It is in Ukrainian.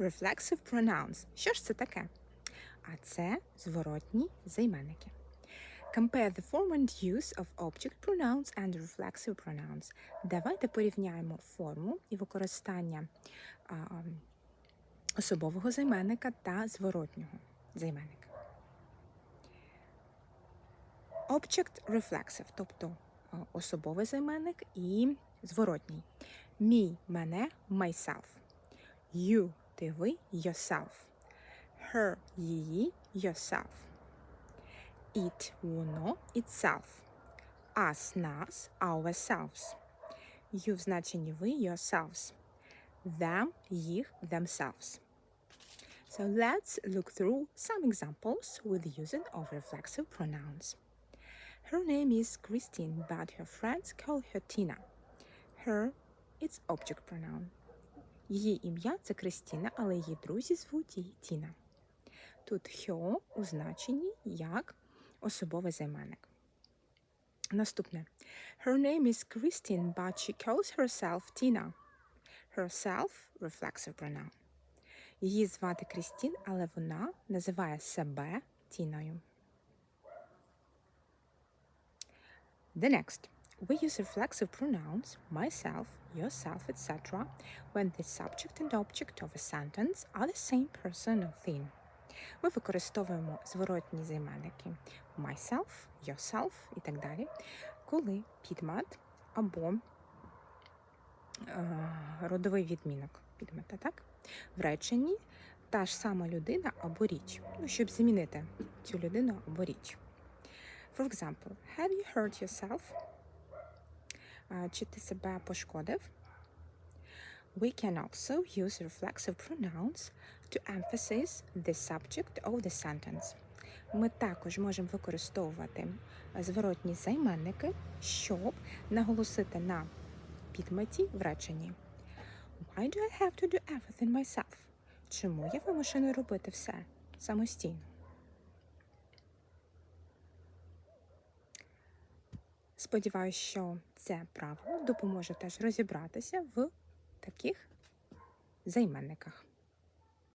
reflexive pronouns. Що ж це таке? А це зворотні займенники. Compare the form and use of object pronouns and reflexive pronouns. Давайте порівняємо форму і використання а, особового займенника та зворотнього займенника. Object reflexive, тобто особовий займенник і зворотній. Мій, мене, myself. You, ти ви, yourself. Her, її, yourself. It, воно, itself. Us, нас, ourselves. You в значенні ви, yourselves. Them, їх, themselves. So let's look through some examples with the using of reflexive pronouns. Her name is Christine, but her friends call her Tina. Her it's object pronoun. Її ім'я це Кристіна, але її друзі звуть її Тіна. Тут her у значенні як особовий займенник. Наступне. Her name is Christine, but she calls herself Tina. Herself reflexive pronoun. Її звати Крістін, але вона називає себе Тіною. The next. We use reflexive pronouns myself, yourself, etc. when the subject and object of a sentence are the same person or thing. Ми використовуємо зворотні займенники myself, yourself і так далі, коли підмет або е, родовий відмінок підмета, так? В реченні та ж сама людина або річ, ну, щоб замінити цю людину або річ. For example, have you hurt yourself? Чи ти себе пошкодив? We can also use reflexive pronouns to emphasize the subject of the sentence. Ми також можемо використовувати зворотні займенники, щоб наголосити на підметі в реченні. Why do I have to do everything myself? Чому я вимушений робити все самостійно? Сподіваюсь, що це правило допоможе теж розібратися в таких займенниках.